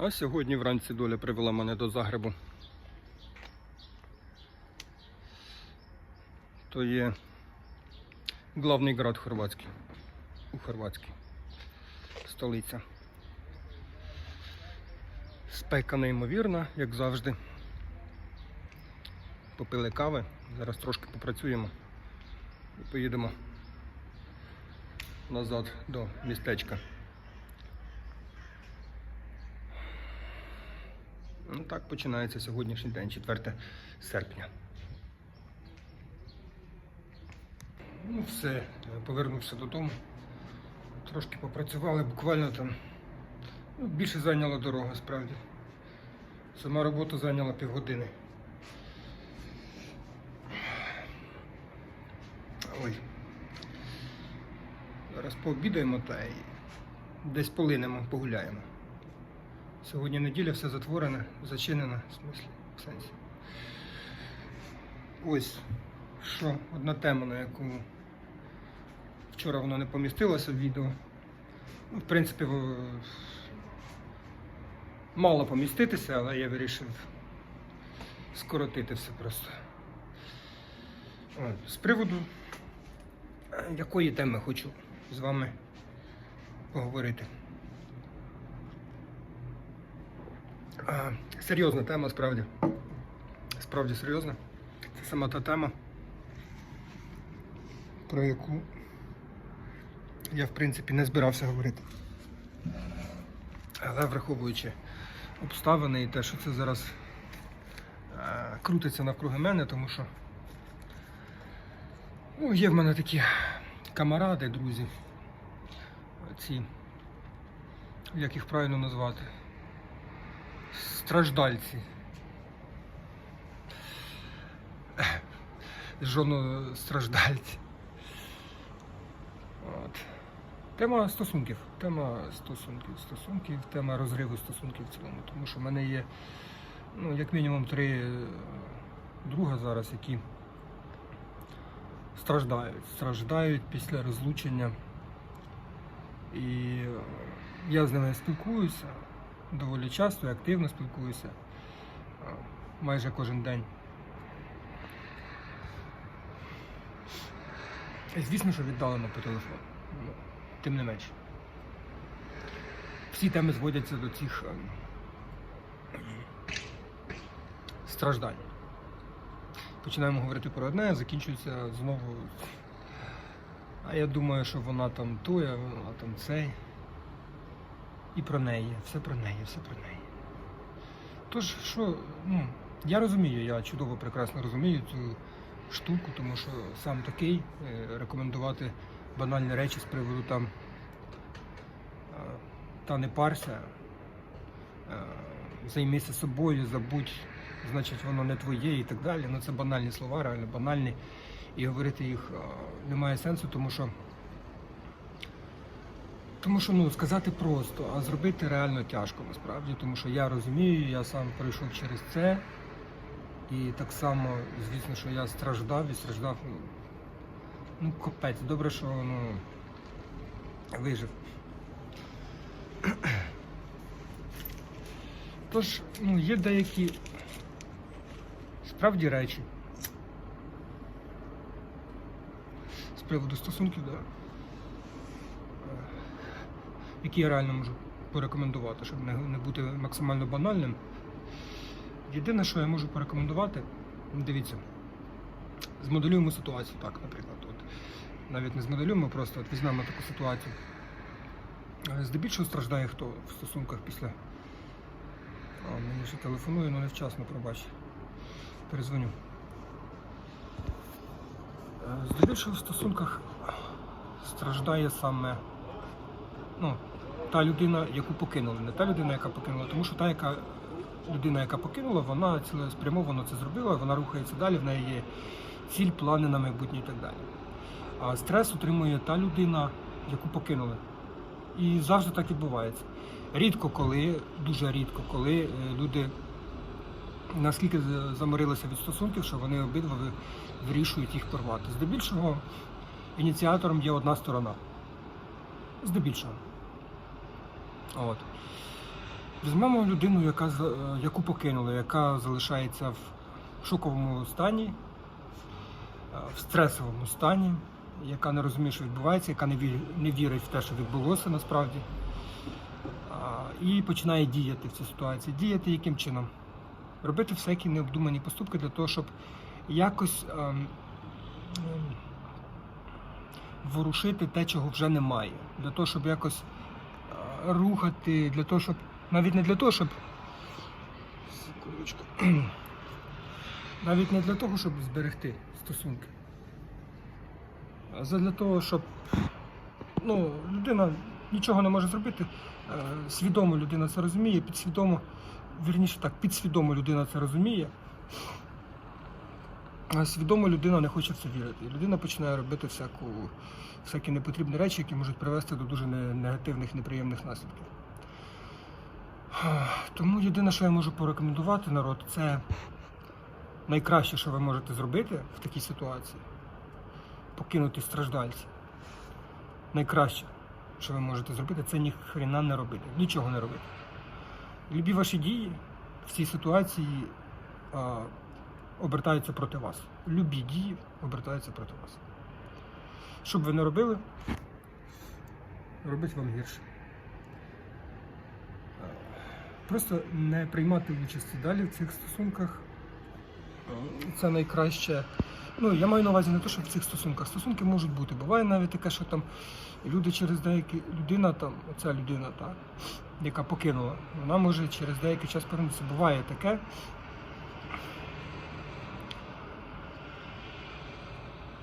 А сьогодні вранці доля привела мене до Загребу. То є главний град Хорватський. У Хорватській. Столиця. Спека неймовірна, як завжди. Попили кави. Зараз трошки попрацюємо і поїдемо назад до містечка. Ну так починається сьогоднішній день, 4 серпня. Ну все, повернувся додому. Трошки попрацювали, буквально там. Ну, більше зайняла дорога справді. Сама робота зайняла півгодини. Ой. Зараз пообідаємо та й десь полинемо, погуляємо. Сьогодні неділя, все затворене, зачинено, в смислі, в сенсі. Ось що одна тема, на яку вчора воно не помістилося в відео. Ну, в принципі, мало поміститися, але я вирішив скоротити все просто. З приводу е, якої теми хочу з вами поговорити. А, серйозна тема, справді. Справді серйозна. Це сама та тема, про яку я, в принципі, не збирався говорити. Але враховуючи обставини і те, що це зараз е, крутиться навкруги мене, тому що ну, є в мене такі камаради, друзі. Ці, як їх правильно назвати? Страждальці. Жоностраждальці. От. Тема стосунків. Тема стосунків, стосунків, тема розриву стосунків в цілому. Тому що в мене є ну, як мінімум три е, друга зараз, які страждають. Страждають після розлучення. І е, я з ними спілкуюся доволі часто і активно спілкуюся майже кожен день. Звісно, що віддалено по телефону. Ну, Тим не менше. Всі теми зводяться до цих страждань. Починаємо говорити про одне, закінчується знову. А я думаю, що вона там а вона там цей. І про неї, все про неї, все про неї. Тож, що, ну, я розумію, я чудово прекрасно розумію цю штуку, тому що сам такий е, рекомендувати банальні речі з приводу там е, та не парся, е, займися собою, забудь, значить воно не твоє і так далі. Ну це банальні слова, реально банальні. І говорити їх немає сенсу, тому що тому що ну сказати просто, а зробити реально тяжко насправді, тому що я розумію, я сам пройшов через це. І так само, звісно, що я страждав і страждав. ну, Ну, капець, добре, що ну, вижив. Тож, ну, є деякі справді речі. З приводу стосунків, да. Які я реально можу порекомендувати, щоб не, бути максимально банальним. Єдине, що я можу порекомендувати, ну, дивіться, змоделюємо ситуацію так, наприклад. От, навіть не змоделюємо, просто от візьмемо таку ситуацію. Е, Здебільшого страждає хто в стосунках після. А, мені ще телефонує, але невчасно, пробач. Перезвоню. Е, Здебільшого в стосунках страждає саме ну, та людина, яку покинули. Не та людина, яка покинула, тому що та, яка людина, яка покинула, вона цілеспрямовано це зробила, вона рухається далі, в неї є ціль, плани на майбутнє і так далі. А стрес утримує та людина, яку покинули. І завжди так відбувається. Рідко коли, дуже рідко, коли е, люди наскільки заморилися від стосунків, що вони обидва вирішують їх порвати. Здебільшого ініціатором є одна сторона. Здебільшого. От. Візьмемо людину, яка, е, яку покинули, яка залишається в шоковому стані, е, в стресовому стані, яка не розуміє, що відбувається, яка не вірить, в те, що відбулося насправді. І починає діяти в цій ситуації. Діяти яким чином? Робити всякі необдумані поступки для того, щоб якось ем, ем, ворушити те, чого вже немає. Для того, щоб якось рухати, для того, щоб. Навіть не для того, щоб. Секундочку. Навіть не для того, щоб зберегти стосунки. А для того, щоб ну, людина нічого не може зробити. Е, Свідомо людина це розуміє, підсвідомо, вірніше так, підсвідомо людина це розуміє. А свідомо людина не хоче в це вірити. Людина починає робити всяку, всякі непотрібні речі, які можуть привести до дуже негативних, неприємних наслідків. Тому єдине, що я можу порекомендувати народ, це найкраще, що ви можете зробити в такій ситуації покинути страждальця. Найкраще, що ви можете зробити, це ні хрена не робити, нічого не робити. Любі ваші дії в цій ситуації обертаються проти вас. Любі дії обертаються проти вас. Що б ви не робили, робить вам гірше. Е, Просто не приймати участі далі в цих стосунках. Е, Це найкраще. Ну, я маю на увазі не те, що в цих стосунках. Стосунки можуть бути. Буває навіть таке, що там люди через деякі людина, там, оця людина, та, яка покинула, вона може через деякий час повернутися. Буває таке.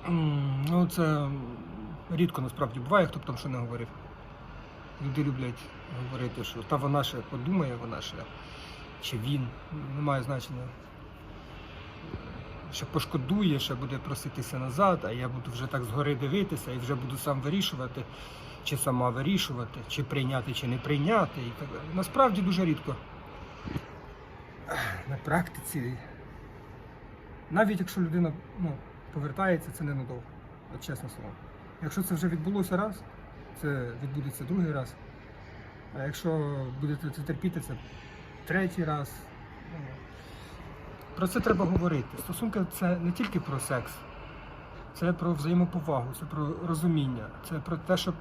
Ну, це рідко насправді буває, хто б там що не говорив. Люди люблять говорити, що та вона ще подумає, вона ще чи він, не має значення. Ще пошкодує, ще буде проситися назад, а я буду вже так згори дивитися і вже буду сам вирішувати, чи сама вирішувати, чи прийняти, чи не прийняти. І так. Насправді дуже рідко. На практиці, навіть якщо людина ну, повертається, це ненадовго. Чесно слово. Якщо це вже відбулося раз, це відбудеться другий раз. А якщо будете це терпіти, це третій раз. Ну, Про це треба говорити. Стосунки це не тільки про секс, це про взаємоповагу, це про розуміння, це про те, щоб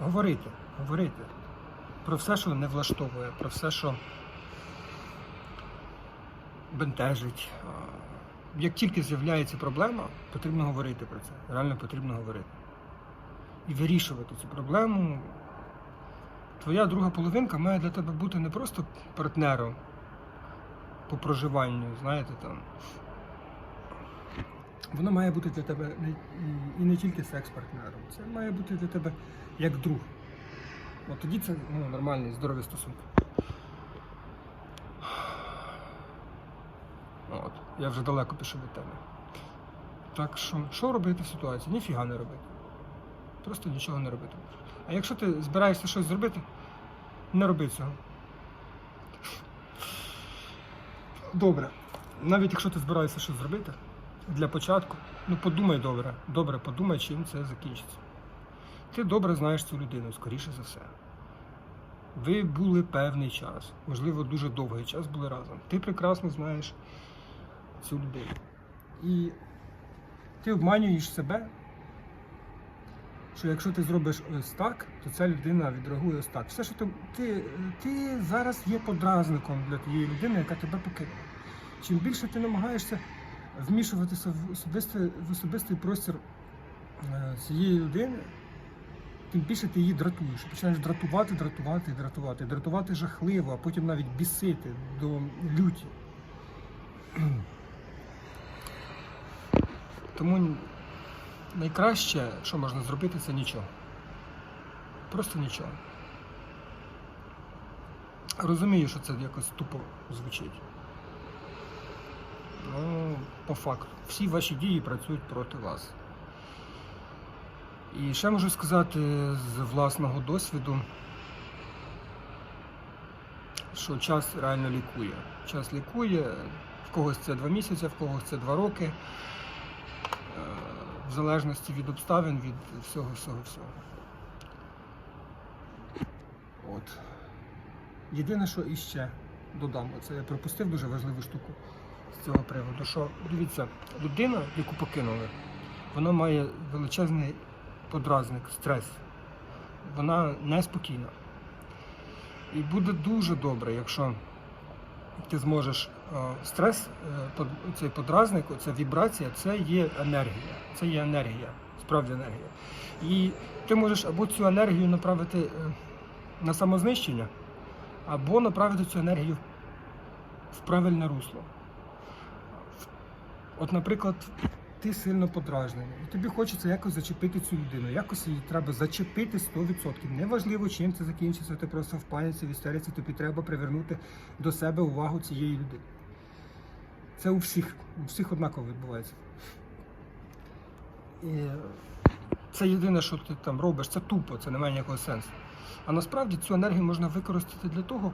говорити, говорити про все, що не влаштовує, про все, що бентежить. Як тільки з'являється проблема, потрібно говорити про це. Реально потрібно говорити. І вирішувати цю проблему. Твоя друга половинка має для тебе бути не просто партнером по проживанню, знаєте, там. Вона має бути для тебе і не тільки секс-партнером. Це має бути для тебе як друг. От тоді це ну, нормальні, здорові стосунки. От, я вже далеко пішов від теми. Так що, що робити в ситуації? Ніфіга не робити. Просто нічого не робити. А якщо ти збираєшся щось зробити, не роби цього. Добре. Навіть якщо ти збираєшся щось зробити, для початку, ну подумай добре. Добре, подумай, чим це закінчиться. Ти добре знаєш цю людину, скоріше за все. Ви були певний час, можливо, дуже довгий час були разом. Ти прекрасно знаєш цю людину. І ти обманюєш себе, що якщо ти зробиш ось так, то ця людина відреагує ось так. Все, що ти, ти, ти зараз є подразником для тієї людини, яка тебе покинула. Чим більше ти намагаєшся вмішуватися в особистий, в особистий простір е, цієї людини, тим більше ти її дратуєш. Починаєш дратувати, дратувати, дратувати, дратувати жахливо, а потім навіть бісити до люті. Тому найкраще, що можна зробити, це нічого. Просто нічого. Розумію, що це якось тупо звучить. Ну, по факту, всі ваші дії працюють проти вас. І ще можу сказати з власного досвіду, що час реально лікує. Час лікує, в когось це два місяці, в когось це два роки. Залежності від обставин, від всього, всього, всього. єдине, що іще додам, це я пропустив дуже важливу штуку з цього приводу. Що дивіться, людина, яку покинули, вона має величезний подразник, стрес. Вона неспокійна. І буде дуже добре, якщо ти зможеш е, стрес, е, цей подразник, ця вібрація, це є енергія. Це є енергія, справді енергія. І ти можеш або цю енергію направити е, на самознищення, або направити цю енергію в правильне русло. От, наприклад, ти сильно подражнений, і тобі хочеться якось зачепити цю людину, якось її треба зачепити 100%. Неважливо, чим це закінчиться, ти просто в паніці, в істериці, тобі треба привернути до себе увагу цієї людини. Це у всіх, у всіх однаково відбувається. І це єдине, що ти там робиш, це тупо, це не має ніякого сенсу. А насправді цю енергію можна використати для того,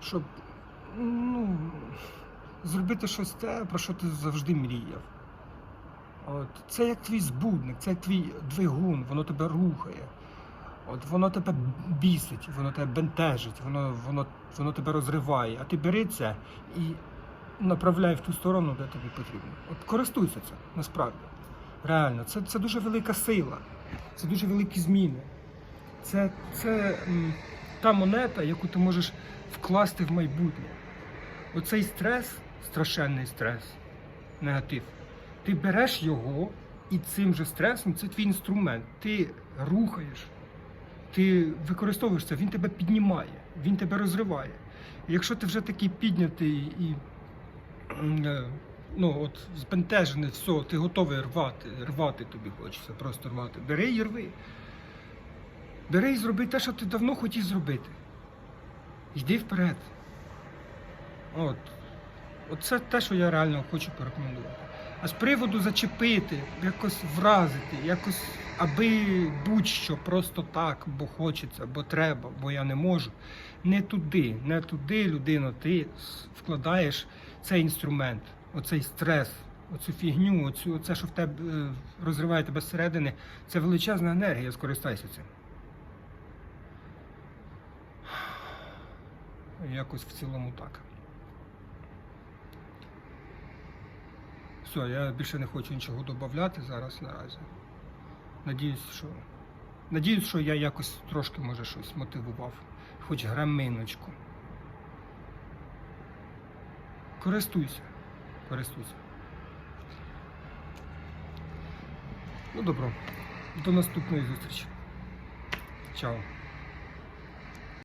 щоб ну, зробити щось те, про що ти завжди мріяв. От, це як твій збудник, це як твій двигун, воно тебе рухає. От, воно тебе бісить, воно тебе бентежить, воно, воно, воно тебе розриває. А ти бери це і направляй в ту сторону, де тобі потрібно. От користуйся це, насправді. Реально, це, це дуже велика сила, це дуже великі зміни. Це, це та монета, яку ти можеш вкласти в майбутнє. Оцей стрес, страшенний стрес, негатив. Ти береш його і цим же стресом це твій інструмент. Ти рухаєш, ти використовуєш це, він тебе піднімає, він тебе розриває. І якщо ти вже такий піднятий і е, ну, от, збентежений, все, ти готовий рвати, рвати тобі хочеться, просто рвати. Бери і рви. Бери і зроби те, що ти давно хотів зробити. Йди вперед. От. Оце те, що я реально хочу порекомендувати. А з приводу зачепити, якось вразити, якось аби будь-що просто так, бо хочеться, бо треба, бо я не можу. Не туди, не туди, людино, ти вкладаєш цей інструмент, оцей стрес, оцю фігню, оцю, оце, що в тебе розриває тебе зсередини, це величезна енергія, скористайся цим. Якось в цілому так. Все, я більше не хочу нічого додати зараз наразі. Надіюсь, що. Надіюсь, що я якось трошки може щось мотивував. Хоч граминочку. Користуйся. Користуйся. Ну добро. До наступної зустрічі. Чао.